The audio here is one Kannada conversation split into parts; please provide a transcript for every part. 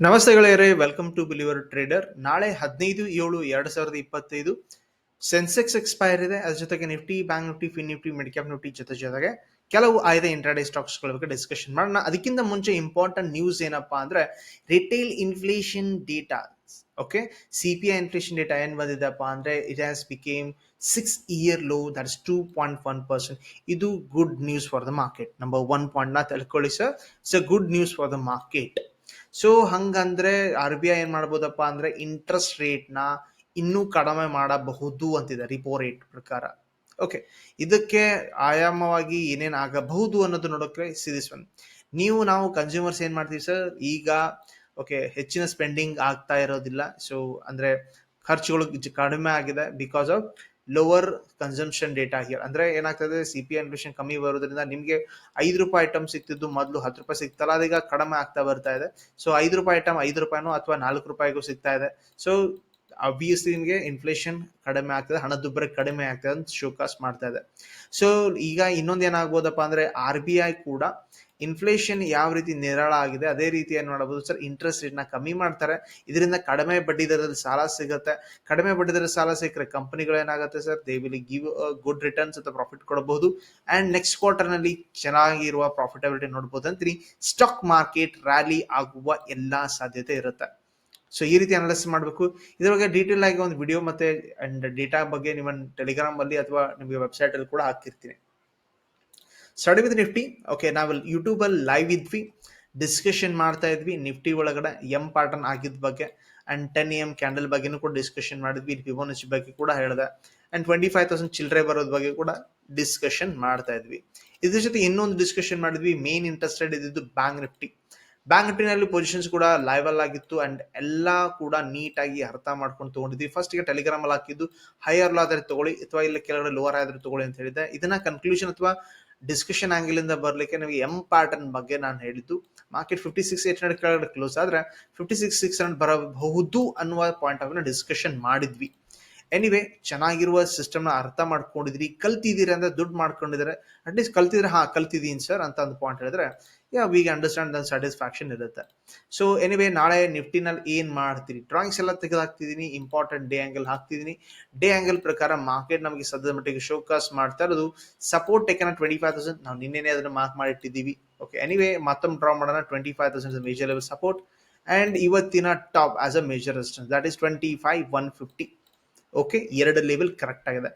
ನಮಸ್ತೆ ಗೆಳೆಯರೇ ವೆಲ್ಕಮ್ ಟು ಬಿಲಿವರ್ ಟ್ರೇಡರ್ ನಾಳೆ ಹದಿನೈದು, ಏಳು, ಎರಡ್ ಸಾವಿರದ ಇಪ್ಪತ್ತೈದು ಸೆನ್ಸೆಕ್ಸ್ ಎಕ್ಸ್ಪೈರ್ ಇದೆ. ಅದ್ರ ಜೊತೆಗೆ Nifty bank Nifty fin Nifty midcap Nifty ಜೊತೆ ಜೊತೆಗೆ ಕೆಲವು ಆಯ್ದ ಇಂಟ್ರಾಡೇ ಸ್ಟಾಕ್ಸ್ಗಳ ಬಗ್ಗೆ ಡಿಸ್ಕಷನ್ ಮಾಡೋಣ. ಅದಕ್ಕಿಂತ ಮುಂಚೆ ಇಂಪಾರ್ಟೆಂಟ್ ನ್ಯೂಸ್ ಏನಪ್ಪಾ ಅಂದ್ರೆ retail inflation data okay C P I inflation data ಏನ್ ಬಂದಿದ್ದಪ್ಪ ಅಂದ್ರೆ it has became six year low that is two point one percent ಇದು good news for the market number one ಪಾಯಿಂಟ್ನ ತಿಳ್ಕೊಳ್ಳಿ sir it's a good news for the market so ಹಂಗಂದ್ರೆ ಆರ್ ಬಿ ಐ ಏನ್ ಮಾಡ್ಬೋದಪ್ಪ ಅಂದ್ರೆ ಇಂಟ್ರೆಸ್ಟ್ ರೇಟ್ನ ಇನ್ನೂ ಕಡಿಮೆ ಮಾಡಬಹುದು ಅಂತಿದೆ ರಿಪೋ ರೇಟ್ ಪ್ರಕಾರ. ಓಕೆ ಇದಕ್ಕೆ ಆಯಾಮವಾಗಿ ಏನೇನ್ ಆಗಬಹುದು ಅನ್ನೋದು ನೋಡೋಕೆ ಸಿದಿಸ್ ಒನ್ ನೀವು ನಾವು ಕನ್ಸ್ಯೂಮರ್ಸ್ ಏನ್ ಮಾಡ್ತೀವಿ ಸರ್ ಈಗ ಓಕೆ ಹೆಚ್ಚಿನ ಸ್ಪೆಂಡಿಂಗ್ ಆಗ್ತಾ ಇರೋದಿಲ್ಲ. ಸೊ ಅಂದ್ರೆ ಖರ್ಚುಗಳು ಕಡಿಮೆ ಆಗಿದೆ because of lower consumption data here ಅಂದ್ರೆ ಏನಾಗ್ತದೆ ಸಿ ಪಿ ಇನ್ಫ್ಲೇಷನ್ ಕಮ್ಮಿ ಬರೋದ್ರಿಂದ ನಿಮಗೆ ಐದು ರೂಪಾಯಿ ಐಟಮ್ ಸಿಗ್ತಿದ್ದು ಮೊದಲು ಹತ್ತು ರೂಪಾಯಿ ಸಿಗ್ತಲ್ಲ, ಅದೀಗ ಕಡಿಮೆ ಆಗ್ತಾ ಬರ್ತಾ ಇದೆ. ಸೊ ಐದು ರೂಪಾಯಿ ಐಟಮ್ ಐದು ರೂಪಾಯಿನೋ ಅಥವಾ ನಾಲ್ಕು ರೂಪಾಯಿಗೂ ಸಿಗ್ತಾ ಇದೆ. ಸೊ ಅಬ್ವಿಯಸ್ಲಿ ನಿಮಗೆ ಇನ್ಫ್ಲೇಷನ್ ಕಡಿಮೆ ಆಗ್ತದೆ ಹಣದುಬ್ಬರ ಕಡಿಮೆ ಆಗ್ತದೆ ಅಂತ ಶೋಕಾಸ್ ಮಾಡ್ತಾ ಇದೆ. ಸೊ ಈಗ ಇನ್ನೊಂದು ಏನಾಗ್ಬೋದಪ್ಪ ಅಂದ್ರೆ ಆರ್ ಬಿ ಐ ಕೂಡ ಇನ್ಫ್ಲೇಷನ್ ಯಾವ ರೀತಿ ನಿರಾಳ ಆಗಿದೆ, ಅದೇ ರೀತಿ ಏನು ಮಾಡಬಹುದು ಸರ್ ಇಂಟ್ರೆಸ್ಟ್ ರೇಟ್ನ ಕಮ್ಮಿ ಮಾಡ್ತಾರೆ. ಇದರಿಂದ ಕಡಿಮೆ ಬಡ್ಡಿ ದರದಲ್ಲಿ ಸಾಲ ಸಿಗುತ್ತೆ. ಕಡಿಮೆ ಬಡ್ಡಿ ದರ ಸಾಲ ಸಿಕ್ಕರೆ ಕಂಪನಿಗಳು ಏನಾಗುತ್ತೆ sir they will give good returns ಅಥವಾ ಪ್ರಾಫಿಟ್ ಕೊಡಬಹುದು. ಅಂಡ್ ನೆಕ್ಸ್ಟ್ ಕ್ವಾರ್ಟರ್ನಲ್ಲಿ ಚೆನ್ನಾಗಿರುವ ಪ್ರಾಫಿಟಬಿಲಿಟಿ ನೋಡಬಹುದು ಅಂತೀನಿ. ಸ್ಟಾಕ್ ಮಾರ್ಕೆಟ್ ರ್ಯಾಲಿ ಆಗುವ ಎಲ್ಲ ಸಾಧ್ಯತೆ ಇರುತ್ತೆ. ಸೊ ಈ ರೀತಿ ಅನಾಲಿಸಿಸ್ ಮಾಡಬೇಕು. ಇದ್ರ ಬಗ್ಗೆ ಡೀಟೇಲ್ ಆಗಿ ಒಂದು ವಿಡಿಯೋ ಮತ್ತೆ ಅಂಡ್ ಡೇಟಾ ಬಗ್ಗೆ ನಿಮ್ಮ ಟೆಲಿಗ್ರಾಮ್ ಅಲ್ಲಿ ಅಥವಾ ನಿಮಗೆ ವೆಬ್ಸೈಟ್ ಅಲ್ಲಿ ಕೂಡ ಹಾಕಿರ್ತೀನಿ. ಸ್ಟಡಿ ವಿತ್ ನಿಫ್ಟಿ ಓಕೆ ನಾವು ಯೂಟ್ಯೂಬ್ ಅಲ್ಲಿ ಲೈವ್ ಇದ್ವಿ ಡಿಸ್ಕಷನ್ ಮಾಡ್ತಾ ಇದ್ವಿ ನಿಫ್ಟಿ ಒಳಗಡೆ ಎಂ ಪ್ಯಾಟರ್ನ್ ಆಗಿದ್ದ ಬಗ್ಗೆ ಅಂಡ್ ಟೆನ್ ಎಂ ಕ್ಯಾಂಡಲ್ ಬಗ್ಗೆನೂ ಕೂಡ ಡಿಸ್ಕಷನ್ ಮಾಡಿದ್ವಿ ಫಿಬೋನಚಿ ಬಗ್ಗೆ ಕೂಡ ಹೇಳಿದೆ ಅಂಡ್ ಟ್ವೆಂಟಿ ಫೈವ್ ತೌಸಂಡ್ ಚಿಲ್ಡ್ರೆ ಬರೋದ್ ಬಗ್ಗೆ ಕೂಡ ಡಿಸ್ಕಷನ್ ಮಾಡ್ತಾ ಇದ್ವಿ. ಇದ್ರ ಜೊತೆ ಇನ್ನೊಂದು ಡಿಸ್ಕಷನ್ ಮಾಡಿದ್ವಿ ಮೇನ್ ಇಂಟ್ರೆಸ್ಟೆಡ್ ಇದ್ದಿದ್ದು ಬ್ಯಾಂಕ್ ನಿಫ್ಟಿ ಬ್ಯಾಂಕ್ ನಿಫ್ಟಿನಲ್ಲಿ ಪೊಸಿಷನ್ಸ್ ಕೂಡ ಲೈವ್ ಅಲ್ಲಿ ಆಗಿತ್ತು ಅಂಡ್ ಎಲ್ಲ ಕೂಡ ನೀಟಾಗಿ ಅರ್ಥ ಮಾಡ್ಕೊಂಡು ತಗೊಂಡಿದ್ವಿ. ಫಸ್ಟ್ಗೆ ಟೆಲಿಗ್ರಾಮ್ ಅಲ್ಲಿ ಹಾಕಿದ್ದು ಹೈಯರ್ ಲಾದ್ರೆ ತಗೊಳ್ಳಿ, ಅಥವಾ ಇಲ್ಲ ಕೆಳಗಡೆ ಲೋವರ್ ಆದ್ರೆ ತಗೊಳ್ಳಿ ಅಂತ ಹೇಳಿದ್ದೆ. ಇದನ್ನ ಕನ್ಕ್ಲೂಷನ್ ಅಥವಾ ಡಿಸ್ಕಷನ್ ಆಂಗಲ್ ಇಂದ ಬರ್ಲಿಕ್ಕೆ ನಮಗೆ ಎಂ ಪ್ಯಾಟರ್ನ್ ಬಗ್ಗೆ ನಾನು ಹೇಳಿದ್ದು. Market fifty six eight hundred ಕೆಳಗಡೆ ಕ್ಲೋಸ್ ಆದ್ರೆ ಫಿಫ್ಟಿ ಸಿಕ್ಸ್ ಸಿಕ್ಸ್ ಹಂಡ್ರೆಡ್ ಬರಬಹುದು ಅನ್ನುವ ಪಾಯಿಂಟ್ ಆಫ್ ಡಿಸ್ಕಷನ್ ಮಾಡಿದ್ವಿ. ಎನಿವೆ ಚೆನ್ನಾಗಿರುವ ಸಿಸ್ಟಮ್ನ ಅರ್ಥ ಮಾಡ್ಕೊಂಡಿದ್ರಿ. ಕಲ್ತಿದ್ದೀರಿ ಅಂದ್ರೆ ದುಡ್ಡು ಮಾಡ್ಕೊಂಡಿದ್ರೆ ಅಟ್ಲೀಸ್ಟ್ ಕಲ್ತಿದ್ರೆ, ಹಾ ಕಲ್ತಿದ್ದೀನಿ ಸರ್ ಅಂತ ಒಂದು ಪಾಯಿಂಟ್ ಹೇಳಿದ್ರೆ yeah we understand then satisfaction ಇರುತ್ತೆ. ಸೊ ಎನಿವೆ ನಾಳೆ ನಿಫ್ಟಿನಲ್ಲಿ ಏನು ಮಾಡ್ತೀರಿ? ಡ್ರಾಯಿಂಗ್ಸ್ ಎಲ್ಲ ತೆಗೆದು ಹಾಕ್ತಿದೀನಿ ಇಂಪಾರ್ಟೆಂಟ್ ಡೇ ಆ್ಯಂಗಲ್ ಹಾಕ್ತಿದೀನಿ ಡೇ ಆ್ಯಂಗಲ್ ಪ್ರಕಾರ ಮಾರ್ಕೆಟ್ ನಮಗೆ ಸದ್ಯದ ಮಟ್ಟಿಗೆ ಶೋಕಾಸ್ ಮಾಡ್ತಾ ಇರೋದು. Support taken twenty five thousand ನಾವು ನಿನ್ನೆನೆ ಅದನ್ನು ಮಾರ್ಕ್ ಮಾಡಿಟ್ಟಿದ್ದೀವಿ. ಓಕೆ ಎನಿವೆ ಮತ್ತೊಮ್ಮೆ ಡ್ರಾ ಮಾಡೋಣ. Twenty five thousand major level support and ಇವತ್ತಿನ top as a major resistance that is twenty five one fifty okay ಎರಡು ಲೆವೆಲ್ ಕರೆಕ್ಟ್ ಆಗಿದೆ.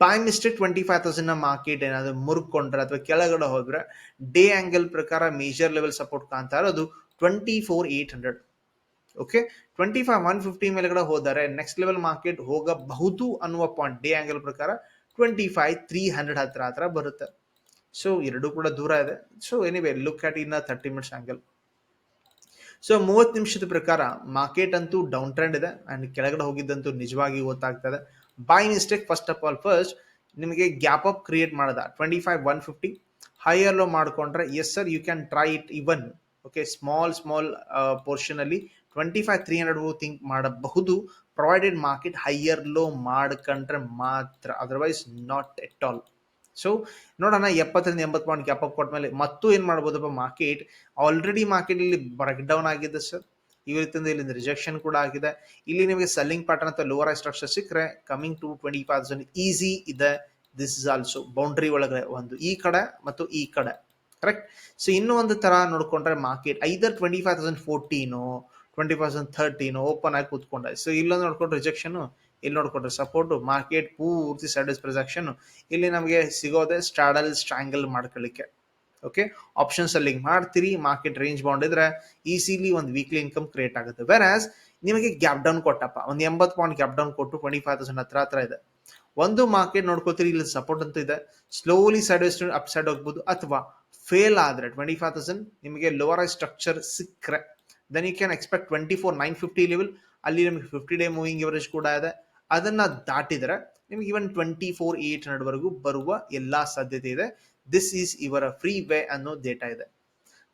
By mistake twenty five thousand market ಏನಾದ್ರು ಮುರ್ಕೊಂಡ್ರೆ ಅಥವಾ ಕೆಳಗಡೆ ಹೋದ್ರೆ ಡೇ ಆಂಗಲ್ ಪ್ರಕಾರ ಮೇಜರ್ ಲೆವೆಲ್ ಸಪೋರ್ಟ್ ಕಾಣ್ತಾ ಇರೋದು twenty four eight hundred okay twenty five one fifty ಮೇಲ್ಗಡೆ ಹೋದರೆ ನೆಕ್ಸ್ಟ್ ಲೆವೆಲ್ ಮಾರ್ಕೆಟ್ ಹೋಗಬಹುದು ಅನ್ನುವ ಪಾಯಿಂಟ್ ಡೇ ಆಂಗಲ್ ಪ್ರಕಾರ ಟ್ವೆಂಟಿ ಫೈವ್ ತ್ರೀ ಹಂಡ್ರೆಡ್ ಹತ್ರ ಹತ್ರ ಬರುತ್ತೆ. ಸೊ ಎರಡು ಕೂಡ ದೂರ ಇದೆ. So anyway look at in thirty minutes angle so ಮೂವತ್ತು ನಿಮಿಷದ ಪ್ರಕಾರ ಮಾರ್ಕೆಟ್ ಅಂತೂ ಡೌನ್ ಟ್ರೆಂಡ್ ಇದೆ ಅಂಡ್ ಕೆಳಗಡೆ ಹೋಗಿದ್ದಂತೂ ನಿಜವಾಗಿ ಗೊತ್ತಾಗ್ತದೆ. By mistake first of all first ನಿಮಗೆ ಗ್ಯಾಪ್ ಅಪ್ ಕ್ರಿಯೇಟ್ ಮಾಡದ twenty five one fifty higher low ಮಾಡ್ಕೊಂಡ್ರೆ yes sir you can try it even okay small small portion ಅಲ್ಲಿ twenty five three hundred think ಮಾಡಬಹುದು. ಪ್ರೊವೈಡೆಡ್ ಮಾರ್ಕೆಟ್ ಹೈಯರ್ ಲೋ ಮಾಡ್ಕೊಂಡ್ರೆ ಮಾತ್ರ otherwise not at all so ನೋಡೋಣ ಎಪ್ಪತ್ತರಿಂದ ಎಂಬತ್ತು ಪಾಯಿಂಟ್ ಗ್ಯಾಪ್ ಅಪ್ ಕೊಟ್ಮೇಲೆ ಮತ್ತು ಏನು ಮಾಡ್ಬೋದಪ್ಪ? ಮಾರ್ಕೆಟ್ ಆಲ್ರೆಡಿ ಮಾರ್ಕೆಟ್ ಇಲ್ಲಿ ಬ್ರೇಕ್ ಡೌನ್ ಆಗಿದೆ ಸರ್ ಈ ರೀತಿಯಿಂದ ಇಲ್ಲಿಂದ ರಿಜೆಕ್ಷನ್ ಕೂಡ ಆಗಿದೆ. ಇಲ್ಲಿ ನಿಮಗೆ ಸೆಲ್ಲಿಂಗ್ ಪ್ಯಾಟರ್ನ್ ಅಂತ ಲೋವರ್ ಸ್ಟ್ರಕ್ಚರ್ ಸಿಕ್ಕರೆ coming to twenty five thousand easy ಇದೆ. ದಿಸ್ ಇಸ್ ಆಲ್ಸೋ ಬೌಂಡ್ರಿ ಒಳಗಡೆ ಒಂದು. ಈ ಕಡೆ ಮತ್ತು ಈ ಕಡೆ. ಕರೆಕ್ಟ್ ಸೊ ಇನ್ನೂ ಒಂದು ತರ ನೋಡ್ಕೊಂಡ್ರೆ market either twenty five thousand fourteen twenty five thousand thirteen open ಆಗಿ ಕೂತ್ಕೊಂಡೆ. ಸೊ ಇಲ್ಲೊಂದು ನೋಡ್ಕೊಂಡು ರಿಜೆಕ್ಷನ್ ಇಲ್ಲಿ ನೋಡ್ಕೊಂಡ್ರೆ ಸಪೋರ್ಟ್ ಮಾರ್ಕೆಟ್ ಪೂರ್ತಿ ಸೈಡ್ ಪ್ರೊಜೆಕ್ಷನ್ ಇಲ್ಲಿ ನಮಗೆ ಸಿಗೋದೆ ಸ್ಟ್ರಾಡಲ್ ಸ್ಟ್ರಾಂಗಲ್ ಮಾಡ್ಕೊಳ್ಳಿಕ್ಕೆ. ಓಕೆ ಆಪ್ಷನ್ಸ್ ಸೆಲ್ಲಿಂಗ್ ಮಾಡ್ತೀರಿ ಮಾರ್ಕೆಟ್ ರೇಂಜ್ ಬೌಂಡ್ ಇದ್ರೆ ಈಸಿಲಿ ಒಂದು ವೀಕ್ಲಿ ಇನ್ಕಮ್ ಕ್ರಿಯೇಟ್ ಆಗುತ್ತೆ. ವೆರಾಸ್ ನಿಮಗೆ ಗ್ಯಾಪ್ ಡೌನ್ ಕೊಟ್ಟಪ್ಪ. ಒಂದು ಎಂಬತ್ತು ಪಾಯಿಂಟ್ ಗ್ಯಾಪ್ ಡೌನ್ ಕೊಟ್ಟು ಟ್ವೆಂಟಿ ಫೈವ್ ತೌಸಂಡ್ ಹತ್ರ ಹತ್ರ ಇದೆ. ಒಂದು ಮಾರ್ಕೆಟ್ ನೋಡ್ಕೋತೀರಿ ಇಲ್ಲಿ ಸಪೋರ್ಟ್ ಅಂತ ಇದೆ. ಸ್ಲೋಲಿ ಸೈಡ್ ಅಪ್ ಸೈಡ್ ಹೋಗ್ಬೋದು. ಅಥವಾ ಫೇಲ್ ಆದ್ರೆ ಟ್ವೆಂಟಿ ಫೈವ್ ತೌಸಂಡ್ ನಿಮಗೆ ಲೋವರ್ ಸ್ಟ್ರಕ್ಚರ್ ಸಿಕ್ಕರೆ. Then you can expect twenty four nine fifty level ಅಲ್ಲಿ ನಿಮಗೆ ಫಿಫ್ಟಿ ಡೇ ಮೂವಿಂಗ್ ಎವರೇಜ್ ಕೂಡ ಇದೆ. ಅದನ್ನ ದಾಟಿದ್ರೆ ನಿಮ್ಗೆ ಇವನ್ ಟ್ವೆಂಟಿ ಫೋರ್ ಏಟ್ ಹಂಡ್ರೆಡ್ವರೆಗೂ ಬರುವ ಎಲ್ಲಾ ಸಾಧ್ಯತೆ ಇದೆ. ದಿಸ್ ಈಸ್ ಇವರ ಫ್ರೀ ವೇ ಅನ್ನೋ ಡೇಟಾ ಇದೆ.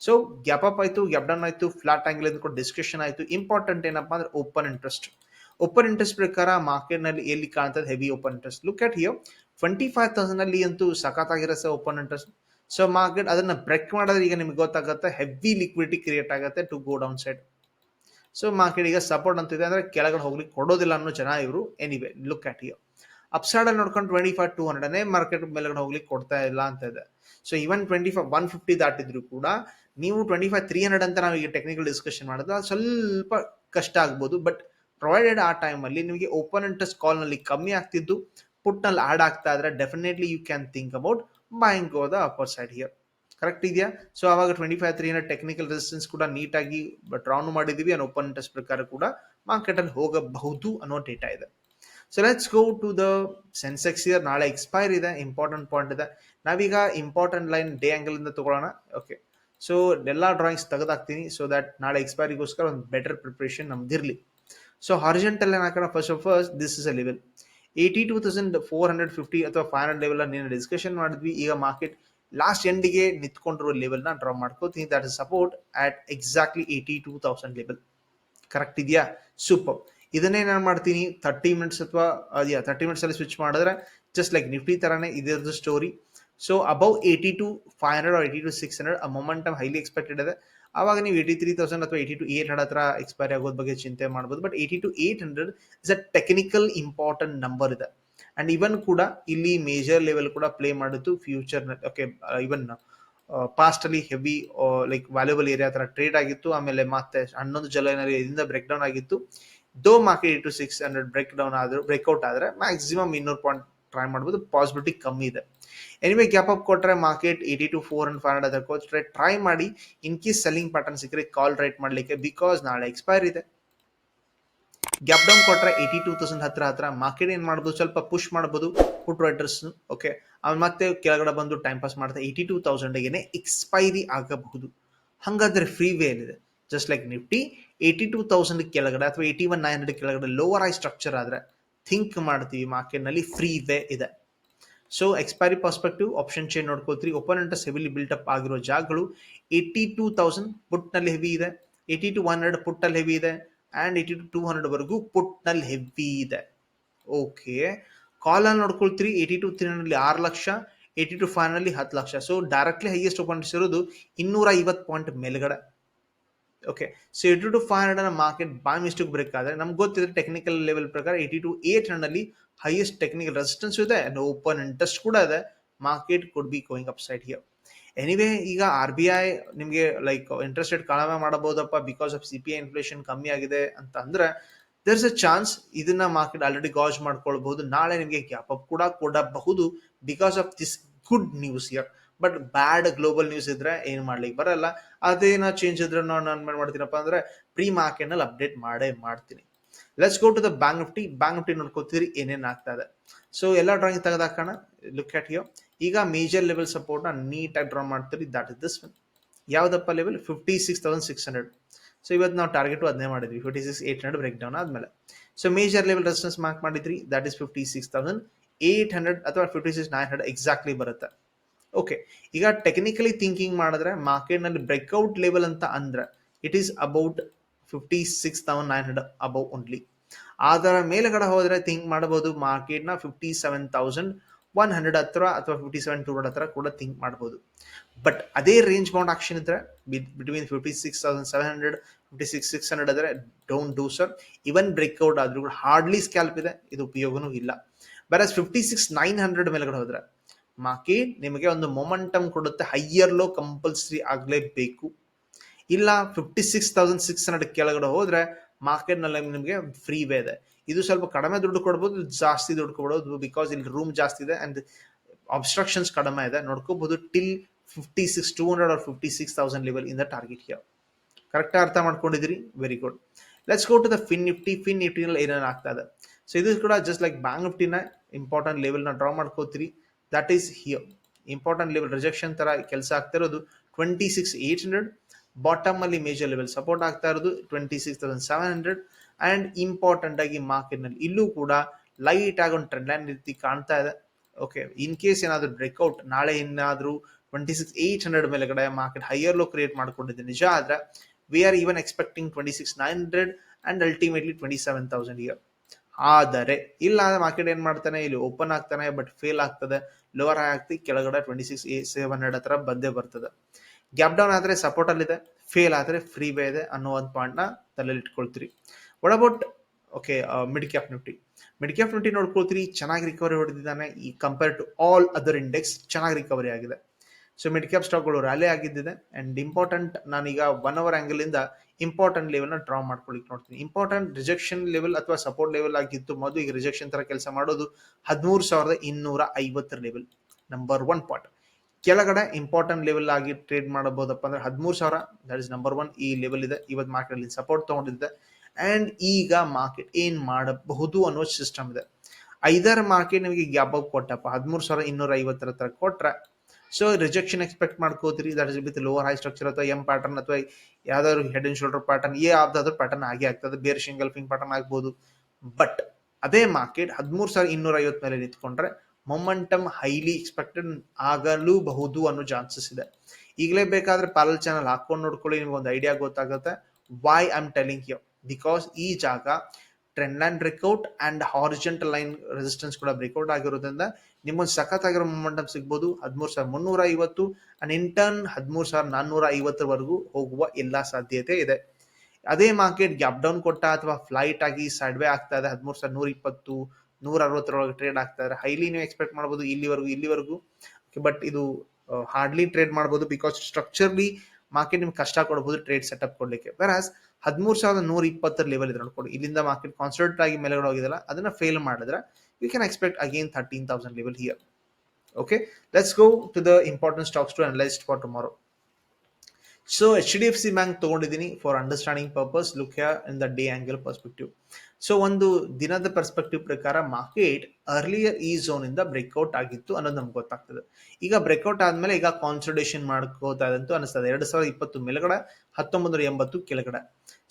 ಸೊ ಗ್ಯಾಪ್ ಅಪ್ ಆಯ್ತು ಗ್ಯಾಪ್ ಡೌನ್ ಆಯ್ತು ಫ್ಲಾಟ್ ಆಂಗಲ್ ಕೂಡ ಡಿಸ್ಕಷನ್ ಆಯ್ತು. ಇಂಪಾರ್ಟೆಂಟ್ ಏನಪ್ಪಾ ಅಂದ್ರೆ ಓಪನ್ ಇಂಟ್ರೆಸ್ಟ್ ಓಪನ್ ಇಂಟ್ರೆಸ್ಟ್ ಪ್ರಕಾರ ಮಾರ್ಕೆಟ್ನಲ್ಲಿ ಎಲ್ಲಿ ಕಾಣ್ತದೆ heavy open interest look at here twenty five thousand ಅಲ್ಲಿ ಅಂತೂ ಸಖತ್ತಾಗಿರೋ sir open interest so market ಅದನ್ನ ಬ್ರೇಕ್ ಮಾಡಿದ್ರೆ ಈಗ ನಿಮ್ಗೆ ಗೊತ್ತಾಗುತ್ತೆ ಹೆವಿ ಲಿಕ್ವಿಡಿಟಿ ಕ್ರಿಯೇಟ್ ಆಗುತ್ತೆ to go down side so market ಈಗ ಸಪೋರ್ಟ್ ಅಂತಿದೆ ಅಂದ್ರೆ ಕೆಳಗಡೆ ಹೋಗ್ಲಿಕ್ಕೆ ಕೊಡೋದಿಲ್ಲ ಅನ್ನೋ ಜನ ಇವರು anyway look at you upside ಅಲ್ಲಿ ನೋಡ್ಕೊಂಡು twenty five two hundred market ಮೇಲ್ಗಡೆ ಹೋಗ್ಲಿಕ್ಕೆ ಕೊಡ್ತಾ ಇಲ್ಲ ಅಂತ ಇದೆ. So even twenty five one fifty ದಾಟಿದ್ರು ಕೂಡ ನೀವು ಟ್ವೆಂಟಿ ಫೈವ್ ತ್ರೀ ಹಂಡ್ರೆಡ್ ಅಂತ ನಾವು ಈಗ ಟೆಕ್ನಿಕಲ್ ಡಿಸ್ಕಷನ್ ಮಾಡಿದ್ರೆ ಸ್ವಲ್ಪ ಕಷ್ಟ ಆಗ್ಬೋದು. ಬಟ್ ಪ್ರೊವೈಡೆಡ್ ಆ ಟೈಮಲ್ಲಿ ನಿಮಗೆ ಓಪನ್ ಇಂಟ್ರೆಸ್ಟ್ ಕಾಲ್ನಲ್ಲಿ ಕಮ್ಮಿ ಆಗ್ತಿದ್ದು ಪುಟ್ನಲ್ಲಿ ಆಡ್ ಆಗ್ತಾ ಇದ್ರೆ definitely you can think about buying go the upper side here correct ಇದೆಯಾ? ಸೊ ಅವಾಗ twenty five three hundred technical resistance ಕೂಡ ನೀಟಾಗಿ ಡ್ರಾನ್ ಮಾಡಿದೀವಿ ಅನ್ನೋ ಓಪನ್ ಟೆಸ್ಟ್ ಪ್ರಕಾರ ಕೂಡ ಮಾರ್ಕೆಟಲ್ಲಿ ಹೋಗಬಹುದು ಅನ್ನೋ ಡೇಟಾ ಇದೆ. So let's go to the Sensex here ನಾಳೆ ಎಕ್ಸ್ಪೈರ್ ಇದೆ ಇಂಪಾರ್ಟೆಂಟ್ ಪಾಯಿಂಟ್ ಇದೆ. ನಾವೀಗ ಇಂಪಾರ್ಟೆಂಟ್ ಲೈನ್ ಡೇ ಆಂಗಲ್ ಇಂದ ತಗೊಳ್ಳೋಣ. ಓಕೆ ಸೊ ಎಲ್ಲ ಡ್ರಾಯಿಂಗ್ಸ್ ತೆಗೆದಾಕ್ತೀನಿ ಸೊ ದಟ್ ನಾಳೆ ಎಕ್ಸ್ಪೈರಿಗೋಸ್ಕರ ಒಂದು ಬೆಟರ್ ಪ್ರಿಪ್ರೇಷನ್ ನಮ್ದಿರಲಿ. ಸೊ ಹಾರಿಜೆಂಟಲ್ ಏನು ಹಾಕೋಣ. First of first this is a level eighty two thousand four hundred fifty ಅಥವಾ ಫೈವ್ ಹಂಡ್ರೆಡ್ ಲೆವೆಲ್ ಡಿಸ್ಕಷನ್ ಮಾಡಿದ್ವಿ. ಈಗ ಮಾರ್ಕೆಟ್ ಲಾಸ್ಟ್ ಎಂಡಿಗೆ ನಿಂತ್ಕೊಂಡಿರೋ ಲೆವೆಲ್ನ ಡ್ರಾ ಮಾಡ್ಕೋತೀನಿ. That is support at exactly eighty two thousand level correct ಇದೆಯಾ? ಸೂಪರ್ ಇದನ್ನೇ ನಾನು ಮಾಡ್ತೀನಿ. ತರ್ಟಿ ಮಿನಿಟ್ಸ್ ಅಥವಾ ಯಾ ತರ್ಟಿ ಮಿನಿಟ್ಸ್ ಅಲ್ಲಿ ಸ್ವಿಚ್ ಮಾಡಿದ್ರೆ ಜಸ್ಟ್ ಲೈಕ್ ನಿಫ್ಟಿ ತರಾನೇ ಇದರದ್ದು story so above eighty two five hundred eighty two six hundred ಆ ಮೊಮೆಂಟಮ್ ಹೈಲಿ ಎಕ್ಸ್ಪೆಕ್ಟೆಡ್ ಇದೆ. ಆವಾಗ ನೀವು ಏಯ್ಟಿ ತ್ರೀ ತೌಸಂಡ್ ಅಥವಾ ಏಯ್ಟಿ ಟು ಏಟ್ ಹಂಡ್ರೆಡ್ ಹತ್ರ ಎಕ್ಸ್ಪೈರಿ ಆಗೋದ್ ಬಗ್ಗೆ ಚಿಂತೆ ಮಾಡ್ಬೋದು. But eighty two eight hundred is a technical important number ಇದೆ. ಅಂಡ್ ಇವನ್ ಕೂಡ ಇಲ್ಲಿ ಮೇಜರ್ ಲೆವೆಲ್ ಕೂಡ ಪ್ಲೇ ಮಾಡಿದ್ದು ಫ್ಯೂಚರ್ ಓಕೆ ಇವನ್ ಪಾಸ್ಟ್ ಅಲ್ಲಿ ಹೆವಿ ಲೈಕ್ ವ್ಯಾಲ್ಯೂಬಲ್ ಏರಿಯಾ ತರ ಟ್ರೇಡ್ ಆಗಿತ್ತು ಆಮೇಲೆ ಮತ್ತೆ ಹನ್ನೊಂದು ಜುಲೈನಲ್ಲಿ ಇದರಿಂದ ಬ್ರೇಕ್ ಡೌನ್ ಆಗಿತ್ತು though market eight two six hundred break down ಆದ್ರೆ ಬ್ರೇಕ್ಔಟ್ ಆದ್ರೆ ಮ್ಯಾಕ್ಸಿಮಮ್ ಇನ್ನೂರು ಪಾಯಿಂಟ್ ಟ್ರೈ ಮಾಡ್ಬೋದು ಪಾಸಿಬಿಲಿಟಿ ಕಮ್ಮಿ ಇದೆ. ಎನಿವೆ ಗ್ಯಾಪ್ ಅಪ್ ಕೊಟ್ಟರೆ market eighty two four and five hundred ಅದಕ್ಕೆ ಟ್ರೈ ಮಾಡಿ ಇನ್ ಕೇಸ್ ಸೆಲ್ಲಿಂಗ್ ಪ್ಯಾಟರ್ನ್ ಸಿಕ್ಕರೆ ಕಾಲ್ ರೈಟ್ ಮಾಡ್ಲಿಕ್ಕೆ ಬಿಕಾಸ್ ನಾಳೆ ಎಕ್ಸ್ಪೈರ್ ಇದೆ. ಗ್ಯಾಪ್ ಡೌನ್ ಕೊಟ್ರೆ ಏಯ್ಟಿ ಟೂ ತೌಸಂಡ್ ಹತ್ರ ಹತ್ರ ಮಾರ್ಕೆಟ್ ಏನ್ ಮಾಡ್ಬೋದು? ಸ್ವಲ್ಪ ಪುಷ್ ಮಾಡ್ಬೋದು ಫುಟ್ ರೈಟರ್ಸ್ ಓಕೆ ಆಮೇಲೆ ಮತ್ತೆ ಕೆಳಗಡೆ ಬಂದು ಟೈಮ್ ಪಾಸ್ ಮಾಡ್ತಾ ಏಯ್ಟಿ ಟೂ ತೌಸಂಡ್ಗೆ ಎಕ್ಸ್ಪೈರಿ ಆಗಬಹುದು. ಹಂಗಾದ್ರೆ ಫ್ರೀ ವೇ ಏನಿದೆ? Just like Nifty eighty two thousand ಕೆಳಗಡೆ ಅಥವಾ ಏಯ್ಟಿ ಒನ್ ನೈನ್ ಹಂಡ್ರೆಡ್ ಕೆಳಗಡೆ ಲೋವರ್ ಐ ಸ್ಟ್ರಕ್ಚರ್ ಆದ್ರೆ ಥಿಂಕ್ ಮಾಡ್ತೀವಿ ಮಾರ್ಕೆಟ್ನಲ್ಲಿ ಫ್ರೀ ವೇ ಇದೆ. So expiry perspective option chain ನೋಡ್ಕೋತೀರಿ open interest heavily built up ಆಗಿರೋ ಜಾಗಗಳು ಏಯ್ಟಿ ಟೂ ತೌಸಂಡ್ ಪುಟ್ನಲ್ಲಿ ಹೆವಿ ಇದೆ. ಏಯ್ಟಿ ಟು ಒನ್ ಹಂಡ್ರೆಡ್ ಪುಟ್ಟಲ್ಲಿ ಹೆವಿ ಇದೆ. ಆ್ಯಂಡ್ ಏಯ್ಟಿ ಟು ಟೂ ಹಂಡ್ರೆಡ್ವರೆಗೂ ಪುಟ್ನಲ್ಲಿ ಹೆವಿ ಇದೆ. ಓಕೆ ಕಾಲಲ್ಲಿ ನೋಡ್ಕೊಳ್ತೀರಿ ಏಯ್ಟಿ ಟು ತ್ರೀ ಹಂಡ್ರೆಡ್ಲಿ ಆರು ಲಕ್ಷ ಏಯ್ಟಿ ಟು ಫೈವ್ ಹಂಡ್ರೆಡ್ಲಿ ಹತ್ತು lakh. So directly highest open ಇರೋದು ಇನ್ನೂರ ಐವತ್ತು ಪಾಯಿಂಟ್ ಮೇಲ್ಗಡೆ. Okay so eighty two five hundred market by mistake break ಆದರೆ ನಮ್ಗೆ ಗೊತ್ತಿದ್ರೆ ಟೆಕ್ನಿಕಲ್ ಲೆವೆಲ್ ಪ್ರಕಾರ ಏಯ್ಟಿ ಟು ಏಟ್ ಹಂಡ್ರೆಡ್ಲಿ ಹೈಯೆಸ್ಟ್ ಟೆಕ್ನಿಕಲ್ ರೆಸಿಸ್ಟೆನ್ಸ್ ಇದೆ ಅಂಡ್ ಓಪನ್ ಇಂಟ್ರೆಸ್ಟ್ ಕೂಡ ಇದೆ. Market could be going upside here anyway ಈಗ ಆರ್ ಬಿ ಐ ನಿಮಗೆ ಲೈಕ್ ಇಂಟ್ರೆಸ್ಟ್ ರೇಟ್ ಕಡಿಮೆ ಮಾಡಬಹುದಪ್ಪ because of C P I inflation ಕಮ್ಮಿ ಆಗಿದೆ ಅಂತ ಅಂದ್ರೆ ದರ್ಸ್ ಅ ಚಾನ್ಸ್ ಇದನ್ನ ಮಾರ್ಕೆಟ್ ಆಲ್ರೆಡಿ ಗಾಜ್ ಮಾಡ್ಕೊಳ್ಬಹುದು. ನಾಳೆ ನಿಮಗೆ ಗ್ಯಾಪ್ ಅಪ್ ಕೂಡ ಕೊಡಬಹುದು because of this good news here but bad global news ಇದ್ರೆ ಏನ್ ಮಾಡ್ಲಿಕ್ಕೆ ಬರಲ್ಲ. ಅದೇನೋ ಚೇಂಜ್ ಇದ್ರೆ ನಾನು ಏನ್ ಮಾಡ್ತೀನಪ್ಪ ಅಂದ್ರೆ ಪ್ರೀ ಮಾರ್ಕೆಟ್ನಲ್ಲಿ ಅಪ್ಡೇಟ್ ಮಾಡೇ ಮಾಡ್ತೀನಿ. Let's go to the bank Nifty bank Nifty ನೋಡ್ಕೋತೀರಿ, ಏನೇನು ಆಗ್ತಾ ಇದೆ. ಸೊ ಎಲ್ಲ ಡ್ರಾಯಿಂಗ್ ತೆಗೆದಾಕೋಣ ಲುಕ್ ಅಟ್ ಯೋ ಈಗ ಮೇಜರ್ ಲೆವೆಲ್ ಸಪೋರ್ಟ್ನ ನೀಟಾಗಿ ಡ್ರಾ ಮಾಡ್ತೀರಿ. ದಟ್ ಇಸ್ ದಿಸ್ ಒನ್ ಯಾವ್ದಪ್ಪ level fifty six thousand six hundred so ಇವತ್ತು ನಾವು ಟಾರ್ಗೆಟ್ ಅದನ್ನೇ ಮಾಡಿದ್ವಿ. Fifty six eight hundred break down ಆದ್ಮೇಲೆ. So major level resistance mark ಮಾಡಿದ್ರಿ. That is fifty six thousand eight hundred ಅಥವಾ fifty six nine hundred exactly ಬರುತ್ತೆ. ಓಕೆ ಈಗ ಟೆಕ್ನಿಕಲಿ ಥಿಂಕಿಂಗ್ ಮಾಡಿದ್ರೆ ಮಾರ್ಕೆಟ್ನಲ್ಲಿ ಬ್ರೇಕ್ಔಟ್ ಲೆವೆಲ್ ಅಂತ ಅಂದ್ರೆ it is about fifty six thousand nine hundred above only ಅದರ ಮೇಲುಗಡೆ ಹೋದ್ರೆ ಥಿಂಕ್ ಮಾಡಬಹುದು ಮಾರ್ಕೆಟ್ನ fifty seven thousand one hundred ಹತ್ರ ಅಥವಾ ಫಿಫ್ಟಿ ಸೆವೆನ್ ಟೂ ಹಂಡ್ರೆಡ್ ಹತ್ರ ಕೂಡ ಥಿಂಕ್ ಮಾಡಬಹುದು ಬಟ್ ಅದೇ ರೇಂಜ್ ಬೌಂಡ್ ಆಕ್ಷನ್ ಇದ್ರೆ between fifty six thousand seven hundred fifty six six hundred ಆದರೆ don't do sir even breakout ಆದರೂ ಕೂಡ ಹಾರ್ಡ್ಲಿ ಸ್ಕ್ಯಾಲ್ಪ್ ಇದೆ, ಇದು ಉಪಯೋಗನೂ ಇಲ್ಲ. ಬೇರೆ ಫಿಫ್ಟಿ ಸಿಕ್ಸ್ ನೈನ್ ಹಂಡ್ರೆಡ್ ಮೇಲ್ಗಡೆ ಹೋದ್ರೆ ಮಾರ್ಕೆಟ್ ನಿಮಗೆ ಒಂದು ಮೊಮೆಂಟಮ್ ಕೊಡುತ್ತೆ ಹೈಯರ್ ಲೋ ಕಂಪಲ್ಸರಿ ಆಗಲೇಬೇಕು. ಇಲ್ಲ fifty six thousand six hundred ಕೆಳಗಡೆ ಹೋದ್ರೆ ಮಾರ್ಕೆಟ್ನಲ್ಲಿ ನಿಮಗೆ ಫ್ರೀ ವೇ ಇದೆ. ಇದು ಸ್ವಲ್ಪ ಕಡಿಮೆ ದುಡ್ಡು ಕೊಡ್ಬೋದು ಜಾಸ್ತಿ ದುಡ್ಡು ಕೊಡ್ಬೋದು ಬಿಕಾಸ್ ಇಲ್ಲಿ ರೂಮ್ ಜಾಸ್ತಿ ಇದೆ ಅಂಡ್ ಅಬ್ಸ್ಟ್ರಕ್ಷನ್ಸ್ ಕಡಿಮೆ ಇದೆ. ನೋಡ್ಕೋಬಹುದು till fifty six two hundred or fifty six thousand level in the target here correct ಅರ್ಥ ಮಾಡ್ಕೊಂಡಿದ್ದೀರಿ? Very good let's go to the fin Nifty fin ನಿಫ್ಟಿನಲ್ಲಿ ಏನೇನು ಆಗ್ತಾ ಇದೆ? ಸೊ ಇದು ಕೂಡ ಜಸ್ಟ್ ಲೈಕ್ ಬ್ಯಾಂಕ್ ನಿಫ್ಟಿನ ಇಂಪಾರ್ಟೆಂಟ್ ಲೆವೆಲ್ನ ಡ್ರಾ ಮಾಡ್ಕೋತೀರಿ. That is here important level rejection ತರ ಕೆಲಸ ಆಗ್ತಾ ಇರೋದು twenty six eight hundred bottom ಅಲ್ಲಿ ಮೇಜರ್ ಲೆವೆಲ್ ಸಪೋರ್ಟ್ ಆಗ್ತಾ ಇರೋದು twenty six thousand seven hundred and important ಆಗಿ ಮಾರ್ಕೆಟ್ನಲ್ಲಿ ಇಲ್ಲೂ ಕೂಡ ಲೈಟ್ ಆಗಿ ಒಂದು ಟ್ರೆಂಡ್ ಲೈನ್ ರೀತಿ ಕಾಣ್ತಾ ಇದೆ. ಓಕೆ ಇನ್ ಕೇಸ್ ಏನಾದ್ರೂ ಬ್ರೇಕ್ಔಟ್ ನಾಳೆ ಏನಾದ್ರು ಟ್ವೆಂಟಿ ಸಿಕ್ಸ್ ಏಟ್ ಹಂಡ್ರೆಡ್ ಮೇಲೆಗಡೆ ಮಾರ್ಕೆಟ್ ಹೈಯರ್ ಲೋ ಕ್ರಿಯೇಟ್ ಮಾಡ್ಕೊಂಡಿದೆ ನಿಜ ಆದ್ರೆ we are even expecting twenty six nine hundred and ultimately twenty seven thousand here ಆದರೆ, ಇಲ್ಲ ಮಾರ್ಕೆಟ್ ಏನ್ ಮಾಡ್ತಾನೆ? ಇಲ್ಲಿ ಓಪನ್ ಆಗ್ತಾನೆ ಬಟ್ ಫೇಲ್ ಆಗ್ತದೆ. ಲೋವರ್ ಆಗ್ತಿ, ಕೆಳಗಡೆ ಟ್ವೆಂಟಿ ಸಿಕ್ಸ್ ಸೆವೆನ್ ಹಂಡ್ರೆಡ್ ಹತ್ರ ಬಂದೇ ಬರ್ತದೆ. ಗ್ಯಾಪ್ ಡೌನ್ ಆದರೆ ಸಪೋರ್ಟ್ ಅಲ್ಲಿದೆ ಫೇಲ್ ಆದರೆ ಫ್ರೀ ಬೇ ಇದೆ ಅನ್ನೋ ಒಂದು ಪಾಯಿಂಟ್ನ ತಲೆಯಲ್ಲಿ ಇಟ್ಕೊಳ್ತೀರಿ. ಒಳ about okay mid cap Nifty mid cap Nifty ನೋಡ್ಕೊಳ್ತೀರಿ, ಚೆನ್ನಾಗಿ ರಿಕವರಿ ಹೊಡೆದಿದ್ದಾನೆ. ಈ compare to all other index ಚೆನ್ನಾಗಿ ರಿಕವರಿ ಆಗಿದೆ. ಸೊ ಮಿಡ್ ಕ್ಯಾಪ್ ಸ್ಟಾಕ್ಗಳು ರ್ಯಾಲಿ ಆಗಿದ್ದಿದೆ ಅಂಡ್ ಇಂಪಾರ್ಟೆಂಟ್ ನಾನೀಗ ಒನ್ ಅವರ್ ಆಂಗಲ್ ಇಂದ ಇಂಪಾರ್ಟೆಂಟ್ ಲೆವೆಲ್ನ ಡ್ರಾ ಮಾಡ್ಕೊಳ್ಳಿಕ್ಕೆ ನೋಡ್ತೀನಿ. ಇಂಪಾರ್ಟೆಂಟ್ ರಿಜೆಕ್ಷನ್ ಲೆವೆಲ್ ಅಥವಾ ಸಪೋರ್ಟ್ ಲೆವೆಲ್ ಆಗಿತ್ತು ಮೊದಲು ಈಗ ರಿಜೆಕ್ಷನ್ ತರ ಕೆಲಸ ಮಾಡೋದು ಹದಿಮೂರು ಸಾವಿರದ ಇನ್ನೂರ ಐವತ್ತರ ಲೆವೆಲ್ ನಂಬರ್ ಒನ್ ಪಾರ್ಟ್ ಕೆಳಗಡೆ ಇಂಪಾರ್ಟೆಂಟ್ ಲೆವೆಲ್ ಆಗಿ ಟ್ರೇಡ್ ಮಾಡಬಹುದಪ್ಪ ಅಂದ್ರೆ ಹದಿಮೂರು ಸಾವಿರ ದಟ್ ಇಸ್ ನಂಬರ್ ಒನ್ ಈ ಲೆವೆಲ್ ಇದೆ. ಇವತ್ತು ಮಾರ್ಕೆಟ್ ಅಲ್ಲಿ ಸಪೋರ್ಟ್ ತಗೊಂಡಿದೆ ಅಂಡ್ ಈಗ ಮಾರ್ಕೆಟ್ ಏನ್ ಮಾಡಬಹುದು ಅನ್ನೋ ಸಿಸ್ಟಮ್ ಇದೆ. ಐದರ ಮಾರ್ಕೆಟ್ ನಿಮಗೆ ಗ್ಯಾಪ್ ಅಪ್ ಕೊಟ್ಟಪ್ಪ. ಹದಿಮೂರು ಸಾವಿರ ಇನ್ನೂರ ಐವತ್ತರ ಹತ್ರ ಕೊಟ್ರೆ. ಸೊ ರಿಜೆಕ್ಷನ್ ಎಕ್ಸ್ಪೆಕ್ಟ್ ಮಾಡ್ಕೋತೀರಿ. That is with lower high structure ಅಥವಾ ಎಂ ಪ್ಯಾಟರ್ನ್ ಅಥವಾ ಯಾವ್ದಾದ್ರು ಹೆಡ್ ಅಂಡ್ ಶೋಲ್ಡರ್ ಪ್ಯಾಟರ್ನ್ ಏ ಯಾವ್ದಾದ್ರು ಪ್ಯಾಟರ್ನ್ ಆಗಿ ಆಗ್ತದೆ. ಬೇರೆ ಶಿಂಗಲ್ಫಿಂಗ್ ಪ್ಯಾಟರ್ನ್ ಆಗ್ಬೋದು. ಬಟ್ ಅದೇ ಮಾರ್ಕೆಟ್ ಹದಿಮೂರು ಸಾವಿರ ಇನ್ನೂರ ಐವತ್ತು ಮೇಲೆ ನಿಂತ್ಕೊಂಡ್ರೆ ಮೊಮೆಂಟಮ್ ಹೈಲಿ ಎಕ್ಸ್ಪೆಕ್ಟೆಡ್ ಆಗಲೂಬಹುದು ಅನ್ನೋ ಚಾನ್ಸಸ್ ಇದೆ. ಈಗಲೇ ಬೇಕಾದ್ರೆ ಪ್ಯಾರಲ್ ಚಾನಲ್ ಹಾಕೊಂಡು ನೋಡ್ಕೊಳ್ಳಿ, ನಿಮ್ಗೆ ಒಂದು ಐಡಿಯಾ ಗೊತ್ತಾಗುತ್ತೆ. Why I am telling you because ಈ ಜಾಗ trend line breakout and horizontal line resistance ಕೂಡ ಬ್ರೇಕ್ಔಟ್ ಆಗಿರೋದ್ರಿಂದ ನಿಮ್ಮೊಂದು ಸಖತ್ ಆಗಿರೋ ಮೊಮೆಂಟಮ್ ಸಿಗ್ಬೋದು. ಹದಿಮೂರು ಸಾವಿರ ಮುನ್ನೂರ ಐವತ್ತು ಅಂಡ್ ಇಂಟರ್ನ್ ಹದಿಮೂರು ಸಾವಿರ ನಾನ್ನೂರ ಐವತ್ತರವರೆಗೂ ಹೋಗುವ ಎಲ್ಲ ಸಾಧ್ಯತೆ ಇದೆ. ಅದೇ ಮಾರ್ಕೆಟ್ ಗ್ಯಾಪ್ ಡೌನ್ ಕೊಟ್ಟ ಅಥವಾ ಫ್ಲೈಟ್ ಆಗಿ ಸಡ್ವೆ ಆಗ್ತಾ ಇದೆ, ಹದಿಮೂರು ಸಾವಿರ ನೂರ ಇಪ್ಪತ್ತು ನೂರ ಅರವತ್ತರೊಳಗೆ ಟ್ರೇಡ್ ಆಗ್ತಾ ಇದೆ ಹೈಲಿ ನೀವು ಎಕ್ಸ್ಪೆಕ್ಟ್ ಮಾಡ್ಬೋದು ಇಲ್ಲಿವರೆಗೂ ಇಲ್ಲಿವರೆಗೂ. ಬಟ್ ಇದು ಹಾರ್ಡ್ಲಿ ಟ್ರೇಡ್ ಮಾಡ್ಬೋದು ಬಿಕಾಸ್ ಸ್ಟ್ರಕ್ಚರ್ಲಿ ಮಾರ್ಕೆಟ್ ನಿಮ್ಗೆ ಕಷ್ಟ ಕೊಡಬಹುದು ಟ್ರೇಡ್ ಸೆಟಪ್ ಕೊಡ್ಲಿಕ್ಕೆ. ವೆರಾಸ್ ಹದಿಮೂರು ಸಾವಿರದ ನೂರ ಇಪ್ಪತ್ತರ ಲೆವೆಲ್ ಇದೆ ನೋಡ್ಕೊಂಡು, ಇಲ್ಲಿಂದ ಮಾರ್ಕೆಟ್ ಕಾನ್ಸಂಟ್ರೇಟ್ ಆಗಿ ಮೇಲೆ ಹೋಗಿದಲ್ಲ ಅದನ್ನ ಫೇಲ್ ಮಾಡಿದ್ರೆ you can expect again thirteen thousand level here okay let's go to the important stocks to analyse for tomorrow so H D F C bank ತಗೊಂಡಿದ್ದೀನಿ for understanding purpose look in the day angle perspective so ಒಂದು ದಿನದ ಪರ್ಸ್ಪೆಕ್ಟಿವ್ ಪ್ರಕಾರ ಮಾರ್ಕೆಟ್ ಅರ್ಲಿಯರ್ ಈ ಝೋನ್ ಇಂದ ಬ್ರೇಕ್ಔಟ್ ಆಗಿತ್ತು ಅನ್ನೋದು ನಮ್ಗೆ ಗೊತ್ತಾಗ್ತದೆ. ಈಗ ಬ್ರೇಕ್ಔಟ್ ಆದ್ಮೇಲೆ ಈಗ ಕಾನ್ಸಲ್ಟೇಷನ್ ಮಾಡ್ಕೋತಾ ಇದಂತೂ ಅನಿಸ್ತದೆ. ಎರಡು ಸಾವಿರದ ಇಪ್ಪತ್ತು ಮೇಲ್ಗಡೆ, ಹತ್ತೊಂಬತ್ತು ಎಂಬತ್ತು ಕೆಳಗಡೆ.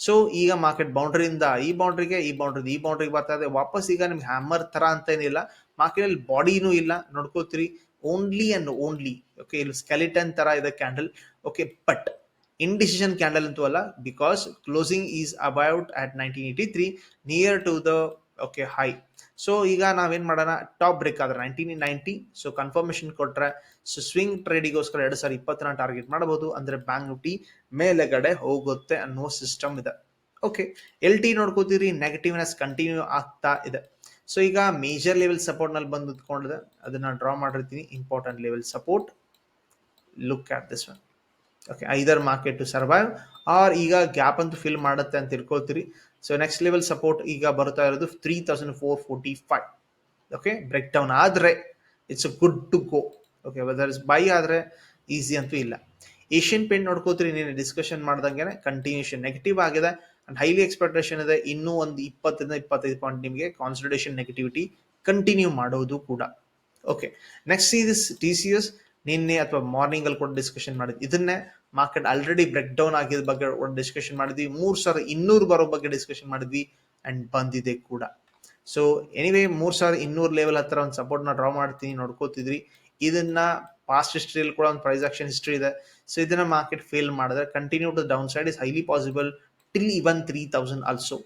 ಸೊ ಈಗ ಮಾರ್ಕೆಟ್ ಬೌಂಡ್ರಿಯಿಂದ ಈ ಬೌಂಡ್ರಿಗೆ ಈ ಬೌಂಡ್ರಿ ಈ ಬೌಂಡ್ರಿಗೆ ಬರ್ತಾ ಇದೆ. ವಾಪಸ್ ಈಗ ನಿಮ್ಗೆ ಹ್ಯಾಮರ್ ತರ ಅಂತ ಏನಿಲ್ಲ ಮಾರ್ಕೆಟ್ ಅಲ್ಲಿ ಬಾಡಿನೂ ಇಲ್ಲ. ನೋಡ್ಕೋತೀರಿ. ಓನ್ಲಿ ಅಂಡ್ ಓನ್ಲಿ ಓಕೆ ಇಲ್ಲಿ ಸ್ಕೆಲಿಟನ್ ತರ ಇದೆ candle okay but indecision candle ಅಂತೂ ಅಲ್ಲ because closing is about at nineteen eighty three near to the okay high so ಈಗ ನಾವೇನು ಮಾಡೋಣ? ಟಾಪ್ ಬ್ರೇಕ್ ಆದ್ರೆ ನೈನ್ಟೀನ್ ನೈನ್ಟಿ ಸೊ ಕನ್ಫರ್ಮೇಶನ್ ಕೊಟ್ಟರೆ ಸೊ ಸ್ವಿಂಗ್ ಟ್ರೇಡಿಗೋಸ್ಕರ ಎರಡು ಸಾವಿರ ಇಪ್ಪತ್ತನ ಟಾರ್ಗೆಟ್ ಮಾಡಬಹುದು ಅಂದರೆ ಬ್ಯಾಂಕ್ ನಿಫ್ಟಿ ಮೇಲೆಗಡೆ ಹೋಗುತ್ತೆ ಅನ್ನೋ ಸಿಸ್ಟಮ್ ಇದೆ. ಓಕೆ ಎಲ್ ಟಿ ನೋಡ್ಕೋತೀರಿ ನೆಗೆಟಿವ್ನೆಸ್ ಕಂಟಿನ್ಯೂ ಆಗ್ತಾ ಇದೆ. ಸೊ ಈಗ ಮೇಜರ್ ಲೆವೆಲ್ ಸಪೋರ್ಟ್ನಲ್ಲಿ ಬಂದು ನಿಂತ್ಕೊಂಡಿದೆ. ಅದನ್ನ ಡ್ರಾ ಮಾಡಿರ್ತೀನಿ. Important level support look at this one okay either market to survive or ಈಗ ಗ್ಯಾಪ್ ಅಂತೂ ಫಿಲ್ ಮಾಡುತ್ತೆ ಅಂತ ತಿಳ್ಕೊಳ್ತೀರಿ. ಸೊ ನೆಕ್ಸ್ಟ್ ಲೆವೆಲ್ ಸಪೋರ್ಟ್ ಈಗ ಬರ್ತಾ ಇರೋದು three thousand four forty five okay break down ಆದರೆ it's good to go okay whether is buy ಆದರೆ ಈಸಿ ಅಂತೂ ಇಲ್ಲ. ಏಷ್ಯನ್ ಪೇಂಟ್ ನೋಡ್ಕೋತೀರಿ ನೀನು ಡಿಸ್ಕಷನ್ ಮಾಡ್ದಂಗೆ ಕಂಟಿನ್ಯೂಷನ್ ನೆಗೆಟಿವ್ ಆಗಿದೆ. ಅಂಡ್ ಹೈಲಿ ಎಕ್ಸ್ಪೆಕ್ಟೇಷನ್ ಇದೆ, ಇನ್ನೂ ಒಂದು ಇಪ್ಪತ್ತರಿಂದ ಇಪ್ಪತ್ತೈದು ಪಾಯಿಂಟ್ ನಿಮಗೆ ಕಾನ್ಸಂಟ್ರೇಷನ್ ನೆಗೆಟಿವಿಟಿ ಕಂಟಿನ್ಯೂ ಮಾಡೋದು ಕೂಡ. ಓಕೆ ನೆಕ್ಸ್ಟ್ ಈ ದಿಸ್ ಟಿ ಸಿ ಎಸ್ ನಿನ್ನೆ ಅಥವಾ ಮಾರ್ನಿಂಗಲ್ಲಿ ಕೂಡ ಡಿಸ್ಕಷನ್ ಮಾಡಿದ್ದು ಇದನ್ನೇ ಮಾರ್ಕೆಟ್ ಆಲ್ರೆಡಿ ಬ್ರೇಕ್ ಡೌನ್ ಆಗಿದ ಬಗ್ಗೆ ಡಿಸ್ಕಷನ್ ಮಾಡಿದ್ವಿ. ಮೂರು ಸಾವಿರ ಇನ್ನೂರು ಬರೋ ಬಗ್ಗೆ ಡಿಸ್ಕಷನ್ ಮಾಡಿದ್ವಿ ಅಂಡ್ ಬಂದಿದೆ ಕೂಡ. ಸೊ ಎನಿವೇ ಮೂರು ಸಾವಿರ ಇನ್ನೂರು ಲೆವೆಲ್ ಹತ್ರ ಒಂದು ಸಪೋರ್ಟ್ನ ಡ್ರಾ ಮಾಡ್ತೀನಿ, ನೋಡ್ಕೋತಿದ್ರಿ. ಇದನ್ನ ಪಾಸ್ಟ್ ಹಿಸ್ಟ್ರಿಯಲ್ಲಿ ಕೂಡ ಒಂದು ಪ್ರೈಸ್ ಆಕ್ಷನ್ ಹಿಸ್ಟ್ರಿ ಇದೆ. ಸೊ ಇದನ್ನ ಮಾರ್ಕೆಟ್ ಫೇಲ್ ಮಾಡಿದ್ರೆ continue to downside is highly possible till even three thousand also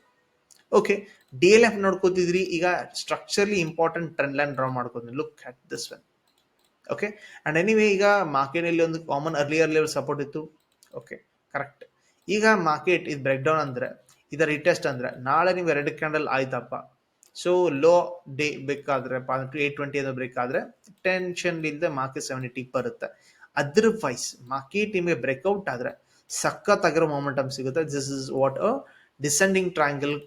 okay D L F ನೋಡ್ಕೋತಿದ್ರಿ. ಈಗ structurally important trend line draw ಮಾಡ್ಕೋತೀನಿ look at this one okay and anyway ಈಗ ಮಾರ್ಕೆಟ್ ಅಲ್ಲಿ ಒಂದು ಕಾಮನ್ ಅರ್ಲಿಯರ್ ಲೆವೆಲ್ ಸಪೋರ್ಟ್ ಇತ್ತು. ಓಕೆ ಕರೆಕ್ಟ್ ಈಗ ಮಾರ್ಕೆಟ್ ಇದು ಬ್ರೇಕ್ ಡೌನ್ ಅಂದ್ರೆ, ಇದರ ರಿಟೆಸ್ಟ್ ಅಂದ್ರೆ, ನಾಳೆ ನೀವು ರೆಡ್ ಕ್ಯಾಂಡಲ್ ಆಯ್ತಪ್ಪ. ಸೊ ಲೋ ಡೇ ಬೇಕಾದ್ರೆ ಏಟ್ ಟ್ವೆಂಟಿ ಅದು ಬ್ರೇಕ್ ಆದ್ರೆ ಟೆನ್ಷನ್ ಇಲ್ಲದೆ ಮಾರ್ಕೆಟ್ ಸೆವೆನ್ ಏಟಿ ಬರುತ್ತೆ. ಅದರ್ವೈಸ್ ಮಾರ್ಕೆಟ್ ನಿಮಗೆ ಬ್ರೇಕ್ಔಟ್ ಆದ್ರೆ, ಸಖತ್ ಆಗಿರೋ ಮೊಮೆಂಟಮ್ ಸಿಗುತ್ತೆ. This is what a descending triangle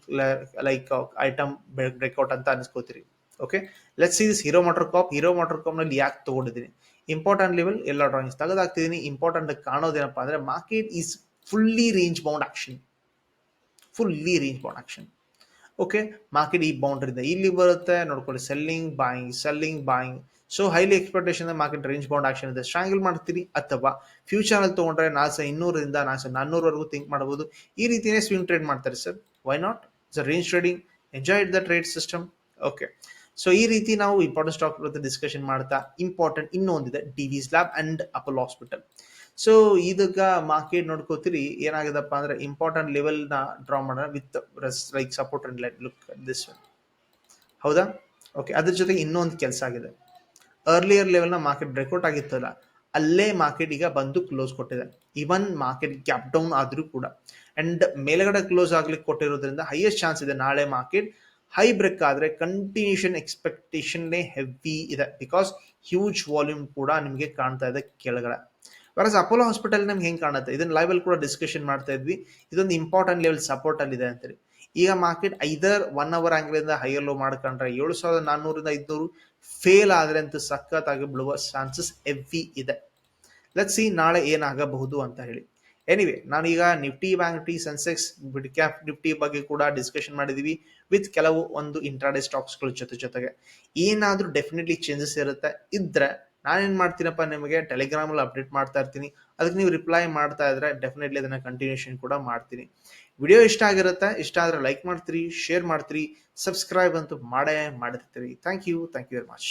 like item breakout ಅಂತ ಅನ್ಸ್ಕೋತೀರಿ. Okay let's see this Hero MotoCorp Hero motor ಕಾಪ್ನಲ್ಲಿ ಯಾಕೆ ತಗೊಂಡಿದ್ದೀನಿ? ಇಂಪಾರ್ಟೆಂಟ್ ಲೆವೆಲ್ ಎಲ್ಲ ಡ್ರಾಯಿಂಗ್ಸ್ ತೆಗೆದಾಕ್ತಿದ್ದೀನಿ. ಇಂಪಾರ್ಟೆಂಟ್ ಕಾಣೋದೇನಪ್ಪ ಅಂದರೆ market is fully range bound action fully range bound action okay market ಈ ಬೌಂಡ್ರಿ ಇದೆ ಇಲ್ಲಿ ಬರುತ್ತೆ. ನೋಡ್ಕೊಳ್ಳಿ selling buying selling buying so highly expectation market range bound action ಇದೆ. ಸ್ಟ್ರಾಂಗಲ್ ಮಾಡ್ತೀರಿ ಅಥವಾ ಫ್ಯೂಚರ್ ಅಲ್ಲಿ ತಗೊಂಡ್ರೆ ನಾಲ್ಕು ಸಾವಿರ ಇನ್ನೂರರಿಂದ ನಾಲ್ಕು ಸಾವಿರ ನಾನ್ನೂರವರೆಗೂ ಥಿಂಕ್ ಮಾಡ್ಬೋದು. ಈ ರೀತಿಯೇ ಸ್ವಿಂಗ್ ಟ್ರೇಡ್ ಮಾಡ್ತಾರೆ sir. Why not range trading enjoy the trade system okay so ಈ ರೀತಿ ನಾವು ಇಂಪಾರ್ಟೆಂಟ್ ಸ್ಟಾಕ್ ಜೊತೆ ಡಿಸ್ಕಷನ್ ಮಾಡ್ತಾ ಇಂಪಾರ್ಟೆಂಟ್ ಇನ್ನೊಂದಿದೆ Divi's lab and Apollo hospital so ಇದಕ್ಕ ಮಾರ್ಕೆಟ್ ನೋಡ್ಕೋತೀರಿ, ಏನಾಗಿದಪ್ಪ ಅಂದ್ರೆ ಇಂಪಾರ್ಟೆಂಟ್ ಲೆವೆಲ್ನ ಡ್ರಾ ಮಾಡೋಣ with like support and light look this ಹೌದಾ? ಓಕೆ ಅದ್ರ ಜೊತೆಗೆ ಇನ್ನೊಂದು ಕೆಲಸ ಆಗಿದೆ. ಅರ್ಲಿಯರ್ ಲೆವೆಲ್ನ ಮಾರ್ಕೆಟ್ ಬ್ರೇಕ್ಔಟ್ ಆಗಿತ್ತಲ್ಲ, ಅಲ್ಲೇ ಮಾರ್ಕೆಟ್ ಈಗ ಬಂದು ಕ್ಲೋಸ್ ಕೊಟ್ಟಿದೆ. ಇವನ್ ಮಾರ್ಕೆಟ್ ಗ್ಯಾಪ್ ಡೌನ್ ಆದ್ರೂ ಕೂಡ. ಅಂಡ್ ಮೇಲ್ಗಡೆ ಕ್ಲೋಸ್ ಆಗ್ಲಿಕ್ಕೆ ಕೊಟ್ಟಿರೋದ್ರಿಂದ ಹೈಯೆಸ್ಟ್ ಚಾನ್ಸ್ ಇದೆ ನಾಳೆ ಮಾರ್ಕೆಟ್ ಹೈ ಬ್ರೇಕ್ ಆದ್ರೆ ಕಂಟಿನ್ಯೂಷನ್ ಎಕ್ಸ್ಪೆಕ್ಟೇಷನ್ನೇ ಹೆವಿ ಇದೆ. ಬಿಕಾಸ್ ಹ್ಯೂಜ್ ವಾಲ್ಯೂಮ್ ಕೂಡ ನಿಮಗೆ ಕಾಣ್ತಾ ಇದೆ ಕೆಳಗಡೆ. ವರಸ್ ಅಪೋಲೋ ಹಾಸ್ಪಿಟಲ್ ನಮ್ಗೆ ಹೆಂಗೆ ಕಾಣುತ್ತೆ? ಇದನ್ನ ಲೈವ್ ಅಲ್ಲಿ ಕೂಡ ಡಿಸ್ಕಷನ್ ಮಾಡ್ತಾ ಇದ್ವಿ. ಇದೊಂದು ಇಂಪಾರ್ಟೆಂಟ್ ಲೆವೆಲ್ ಸಪೋರ್ಟ್ ಅಲ್ಲಿ ಇದೆ ಅಂತೇಳಿ. ಈಗ market either one hour angle higher low ಮಾಡ್ಕೊಂಡ್ರೆ ಏಳು ಸಾವಿರದ ನಾನ್ನೂರಿಂದ ಐದುನೂರು ಫೇಲ್ ಆದ್ರೆ ಅಂತ ಸಖತ್ತಾಗಿ ಬಿಡುವ ಚಾನ್ಸಸ್ ಹೆವಿ ಇದೆ. ಲೆಟ್ ಸಿ ನಾಳೆ ಏನಾಗಬಹುದು ಅಂತ ಹೇಳಿ. ಎನಿವೆ ನಾನೀಗ ನಿಫ್ಟಿ ಬ್ಯಾಂಕ್ ನಿಫ್ಟಿ ಸೆನ್ಸೆಕ್ಸ್ ಬಿಡ್ ಕ್ಯಾಪ್ ನಿಫ್ಟಿ ಬಗ್ಗೆ ಕೂಡ ಡಿಸ್ಕಷನ್ ಮಾಡಿದೀವಿ ವಿತ್ ಕೆಲವು ಒಂದು ಇಂಟ್ರಾಡೆ ಸ್ಟಾಕ್ಸ್ಗಳ ಜೊತೆ ಜೊತೆಗೆ. ಏನಾದರೂ ಡೆಫಿನೆಟ್ಲಿ ಚೇಂಜಸ್ ಇರುತ್ತೆ. ಇದ್ರೆ ನಾನೇನು ಮಾಡ್ತೀನಪ್ಪ ನಿಮಗೆ? ಟೆಲಿಗ್ರಾಮಲ್ಲಿ ಅಪ್ಡೇಟ್ ಮಾಡ್ತಾ ಇರ್ತೀನಿ. ಅದಕ್ಕೆ ನೀವು ರಿಪ್ಲೈ ಮಾಡ್ತಾ ಇದ್ರೆ ಡೆಫಿನೆಟ್ಲಿ ಅದನ್ನು ಕಂಟಿನ್ಯೂಷನ್ ಕೂಡ ಮಾಡ್ತೀನಿ. ವಿಡಿಯೋ ಇಷ್ಟ ಆಗಿರುತ್ತೆ, ಇಷ್ಟ ಆದ್ರೆ ಲೈಕ್ ಮಾಡ್ತೀರಿ ಶೇರ್ ಮಾಡ್ತೀರಿ ಸಬ್ಸ್ಕ್ರೈಬ್ ಅಂತೂ ಮಾಡೇ ಮಾಡಿರ್ತೀರಿ. Thank you thank you very much